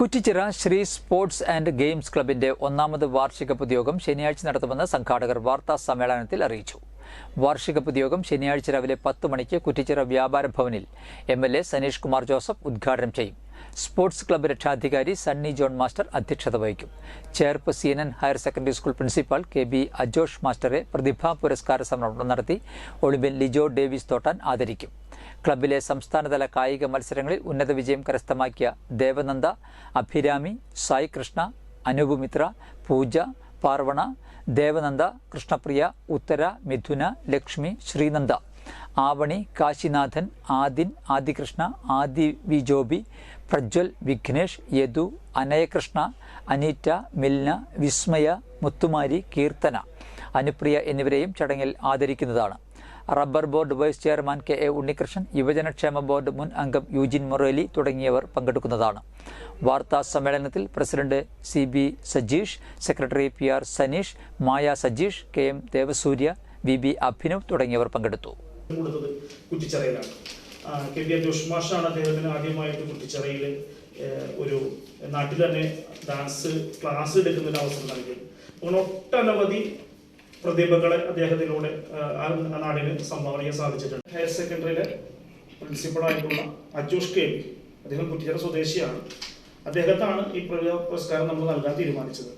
Kuttichira Sree sports and games ക്ലബിന്റെ ഒന്നാമത് വാർഷിക പൊതുയോഗം ശനിയാഴ്ച നടത്തുമെന്ന് സംഘാടകർ വാർത്താ സമ്മേളനത്തിൽ അറിയിച്ചു. വാർഷിക പൊതുയോഗം ശനിയാഴ്ച രാവിലെ പത്ത് മണിക്ക് കുറ്റിച്ചിറ വ്യാപാര ഭവനിൽ M L A Saneesh Kumar Joseph ഉദ്ഘാടനം ചെയ്യും. സ്പോർട്സ് ക്ലബ്ബ് രക്ഷാധികാരി സണ്ണി ജോൺ മാസ്റ്റർ അധ്യക്ഷത വഹിക്കും. Cherpu C N N higher secondary school principal K B Ajosh മാസ്റ്ററെ പ്രതിഭാ പുരസ്കാര സമർപ്പണം നടത്തി ഒളിമ്പ്യൻ ലിജോ ഡേവിസ് തോട്ടാൻ ആദരിക്കും. ക്ലബിലെ സംസ്ഥാനതല കായിക മത്സരങ്ങളിൽ ഉന്നത വിജയം കരസ്ഥമാക്കിയ ദേവനന്ദ അഭിരാമി സായി കൃഷ്ണ അനൂപ് മിത്ര പൂജ പാർവണ ദേവനന്ദ കൃഷ്ണപ്രിയ ഉത്തര മിഥുന ലക്ഷ്മി ശ്രീനന്ദ ആവണി കാശിനാഥൻ ആദിൻ ആദികൃഷ്ണ ആദി വി ജോബി പ്രജ്വൽ വിഘ്നേഷ് യദു അനയകൃഷ്ണ അനീറ്റ മിൽന വിസ്മയ മുത്തുമാരി കീർത്തന അനുപ്രിയ എന്നിവരെയും ചടങ്ങിൽ ആദരിക്കുന്നതാണ്. Rubber board vice chairman K A Unnikrishnan യുവജനക്ഷേമ board മുൻ അംഗം യൂജിൻ മൊറേലി തുടങ്ങിയവർ പങ്കെടുക്കുന്നതാണ്. വാർത്താ സമ്മേളനത്തിൽ president C B Sajeesh secretary P R Saneesh Maya Sajeesh K M Devasurya V B Abhinav തുടങ്ങിയവർ പങ്കെടുത്തു. അദ്ദേഹത്തിന് ഒരു നാട്ടിൽ തന്നെ ഡാൻസ് ക്ലാസ് എടുക്കുന്ന ഒരു അവസരം നൽകിയത്. അങ്ങനെ ഒട്ടനവധി പ്രതിഭകളെ അദ്ദേഹത്തിലൂടെ ആ, നാടിന് സംഭാവന ചെയ്യാൻ സാധിച്ചിട്ടുണ്ട്. ഹയർ സെക്കൻഡറിയിലെ പ്രിൻസിപ്പളായിട്ടുള്ള അജോഷ് കെ. അദ്ദേഹം കുറ്റിച്ചിറ സ്വദേശിയാണ്. അദ്ദേഹത്താണ് ഈ പ്രതിഭ പുരസ്കാരം നമ്മൾ നൽകാൻ തീരുമാനിച്ചത്.